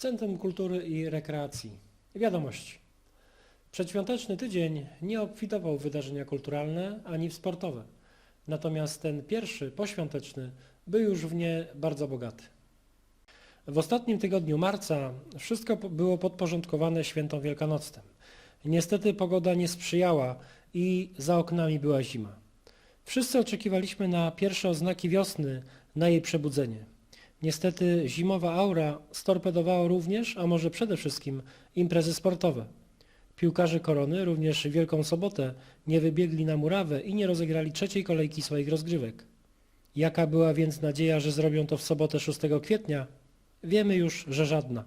Centrum Kultury i Rekreacji. Wiadomości. Przedświąteczny tydzień nie obfitował w wydarzenia kulturalne ani w sportowe. Natomiast ten pierwszy, poświąteczny, był już w nie bardzo bogaty. W ostatnim tygodniu marca wszystko było podporządkowane świętom wielkanocnym. Niestety pogoda nie sprzyjała i za oknami była zima. Wszyscy oczekiwaliśmy na pierwsze oznaki wiosny, na jej przebudzenie. Niestety zimowa aura storpedowała również, a może przede wszystkim, imprezy sportowe. Piłkarze Korony również w Wielką Sobotę nie wybiegli na murawę i nie rozegrali trzeciej kolejki swoich rozgrywek. Jaka była więc nadzieja, że zrobią to w sobotę 6 kwietnia? Wiemy już, że żadna.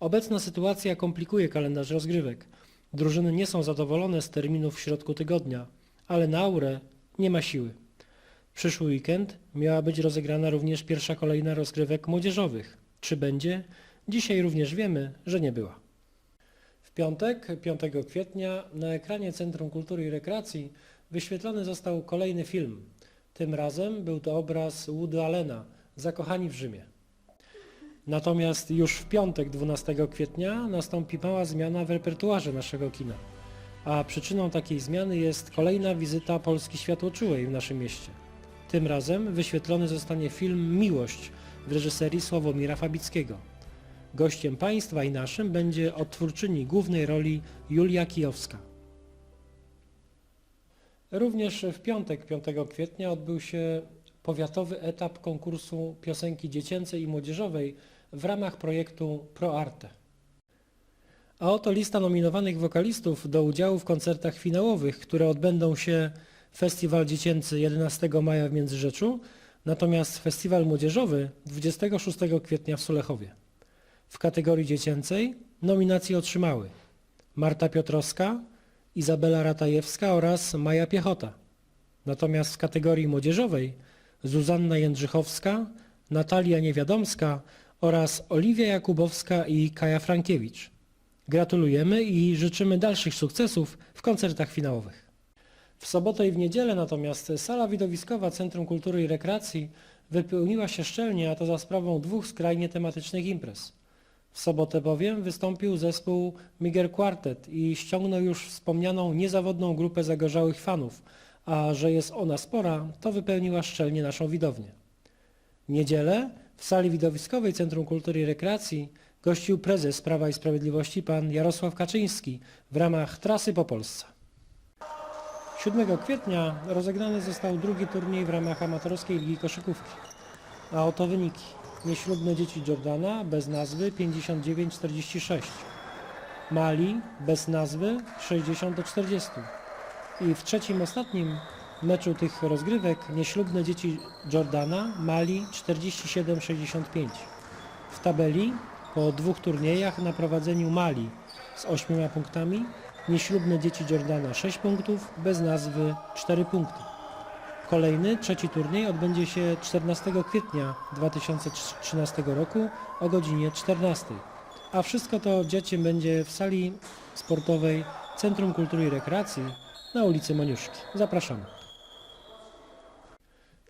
Obecna sytuacja komplikuje kalendarz rozgrywek. Drużyny nie są zadowolone z terminów w środku tygodnia, ale na aurę nie ma siły. Przyszły weekend miała być rozegrana również pierwsza kolejna rozgrywek młodzieżowych. Czy będzie? Dzisiaj również wiemy, że nie była. W piątek, 5 kwietnia, na ekranie Centrum Kultury i Rekreacji wyświetlony został kolejny film. Tym razem był to obraz Woody Allena, Zakochani w Rzymie. Natomiast już w piątek, 12 kwietnia, nastąpi mała zmiana w repertuarze naszego kina. A przyczyną takiej zmiany jest kolejna wizyta Polski Światłoczułej w naszym mieście. Tym razem wyświetlony zostanie film Miłość w reżyserii Sławomira Fabickiego. Gościem państwa i naszym będzie odtwórczyni głównej roli Julia Kijowska. Również w piątek 5 kwietnia odbył się powiatowy etap konkursu piosenki dziecięcej i młodzieżowej w ramach projektu ProArte. A oto lista nominowanych wokalistów do udziału w koncertach finałowych, które odbędą się Festiwal Dziecięcy 11 maja w Międzyrzeczu, natomiast Festiwal Młodzieżowy 26 kwietnia w Sulechowie. W kategorii dziecięcej nominacje otrzymały Marta Piotrowska, Izabela Ratajewska oraz Maja Piechota. Natomiast w kategorii młodzieżowej Zuzanna Jędrzychowska, Natalia Niewiadomska oraz Oliwia Jakubowska i Kaja Frankiewicz. Gratulujemy i życzymy dalszych sukcesów w koncertach finałowych. W sobotę i w niedzielę natomiast sala widowiskowa Centrum Kultury i Rekreacji wypełniła się szczelnie, a to za sprawą dwóch skrajnie tematycznych imprez. W sobotę bowiem wystąpił zespół Miger Quartet i ściągnął już wspomnianą niezawodną grupę zagorzałych fanów, a że jest ona spora, to wypełniła szczelnie naszą widownię. W niedzielę w sali widowiskowej Centrum Kultury i Rekreacji gościł prezes Prawa i Sprawiedliwości pan Jarosław Kaczyński w ramach trasy po Polsce. 7 kwietnia rozegrany został drugi turniej w ramach amatorskiej ligi koszykówki. A oto wyniki. Nieślubne dzieci Jordana bez nazwy 59-46. Mali bez nazwy 60 do 40. I w trzecim, ostatnim meczu tych rozgrywek nieślubne dzieci Jordana Mali 47-65. W tabeli po dwóch turniejach na prowadzeniu Mali z 8 punktami, nieślubne dzieci Jordana 6 punktów, bez nazwy 4 punkty. Kolejny, trzeci turniej odbędzie się 14 kwietnia 2013 roku o godzinie 14. A wszystko to dzieci będzie w sali sportowej Centrum Kultury i Rekreacji na ulicy Moniuszki. Zapraszamy.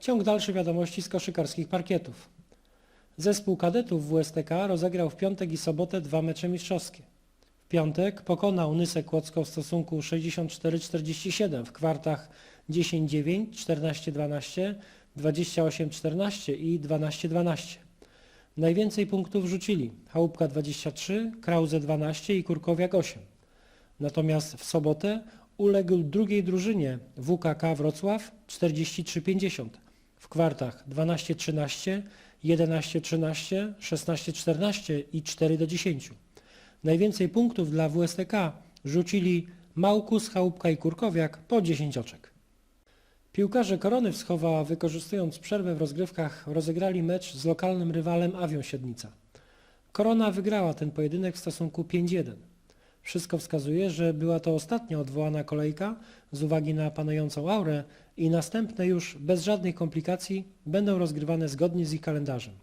Ciąg dalszy wiadomości z koszykarskich parkietów. Zespół kadetów WSTK rozegrał w piątek i sobotę dwa mecze mistrzowskie. Piątek pokonał Nysę Kłodzko w stosunku 64-47 w kwartach 10-9, 14-12, 28-14 i 12-12. Najwięcej punktów rzucili Chałupka 23, Krauze 12 i Kurkowiak 8. Natomiast w sobotę uległ drugiej drużynie WKK Wrocław 43-50 w kwartach 12-13, 11-13, 16-14 i 4-10. Najwięcej punktów dla WSTK rzucili Małkus, Chałupka i Kurkowiak po 10 oczek. Piłkarze Korony Wschowa, wykorzystując przerwę w rozgrywkach, rozegrali mecz z lokalnym rywalem Awią Siednica. Korona wygrała ten pojedynek w stosunku 5-1. Wszystko wskazuje, że była to ostatnia odwołana kolejka z uwagi na panującą aurę i następne już bez żadnych komplikacji będą rozgrywane zgodnie z ich kalendarzem.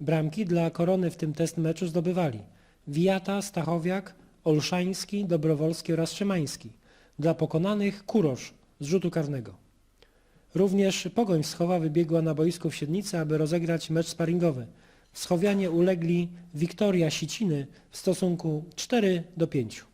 Bramki dla Korony w tym test meczu zdobywali Wiata, Stachowiak, Olszański, Dobrowolski oraz Szymański. Dla pokonanych Kurosz z rzutu karnego. Również Pogoń z Chowa wybiegła na boisku w Siednicy, aby rozegrać mecz sparingowy. Schowianie ulegli Wiktoria Siciny w stosunku 4 do 5.